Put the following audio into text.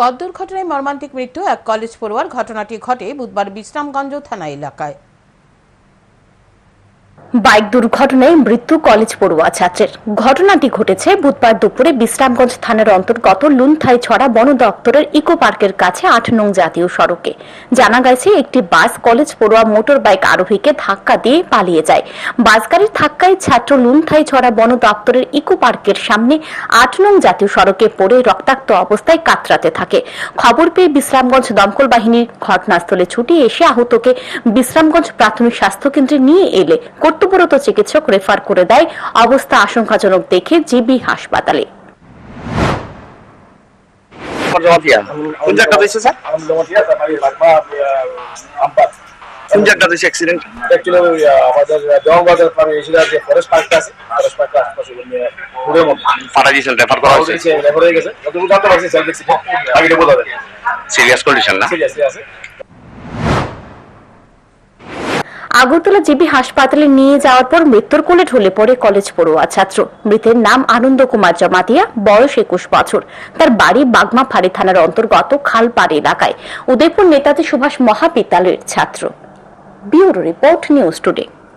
পথ দুর্ঘটনায় মর্মান্তিক মৃত্যু এক কলেজ পড়ুয়ার ঘটনাটি ঘটে বুধবার বিশ্রামগঞ্জ থানা এলাকায়। বাইক দুর্ঘটনায় মৃত্যু কলেজ পড়ুয়া ছাত্রের। ঘটনাটি ঘটেছে বুধবার দুপুরে বিশ্রামগঞ্জ থানার অন্তর্গত লুনথাই ছড়া বন দপ্তরের ইকো পার্কের কাছে আট নং জাতীয় সড়কে। জানা গেছে, একটি বাস কলেজ পড়ুয়া মোটর বাইক আরোহীকে ধাক্কা দিয়ে পালিয়ে যায়। বাস গাড়ির ধাক্কায় ছাত্র লুনথাই ছড়া বন দপ্তরের ইকো পার্কের সামনে আট নং জাতীয় সড়কে পড়ে রক্তাক্ত অবস্থায় কাতরাতে থাকে। খবর পেয়ে বিশ্রামগঞ্জ দমকল বাহিনীর ঘটনাস্থলে ছুটি এসে আহতকে বিশ্রামগঞ্জ প্রাথমিক স্বাস্থ্য কেন্দ্রে নিয়ে এলে কর্তব্যরত চিকিৎসক রেফার করে দেয় অবস্থা আশঙ্কাজনক দেখে জিবি হাসপাতালে। কোন জায়গাটা হয়েছে স্যার? কোন জায়গাটা হয়েছে অ্যাক্সিডেন্ট অ্যাকচুয়ালি আমাদের দেওয়ানবাজার পারে এসে যে ফরেস্ট পার্কটা আছে ফরেস্ট পার্কটা আশপাশে ঘুরে মধ্যে পাঠা দিয়েছেন রেফার করা হয়েছে? রেফার হয়ে গেছে যতটুকু জানতে পারছি সেলফ দেখছি বাকিটা বোঝা যায় সিরিয়াস কন্ডিশন না? ঠিক আছে আছে আগরতলা জিবি হাসপাতালে নিয়ে যাওয়ার পর মৃত্যুর কোলে ঢলে পড়ে কলেজ পড়ুয়া ছাত্র। মৃতের নাম আনন্দ কুমার জমাতিয়া, বয়স একুশ বছর। তার বাড়ি বাগমা ফাঁড়ি থানার অন্তর্গত খালপাড় এলাকায়। উদয়পুর নেতাজি সুভাষ মহাবিদ্যালয়ের ছাত্র। Bureau report news today.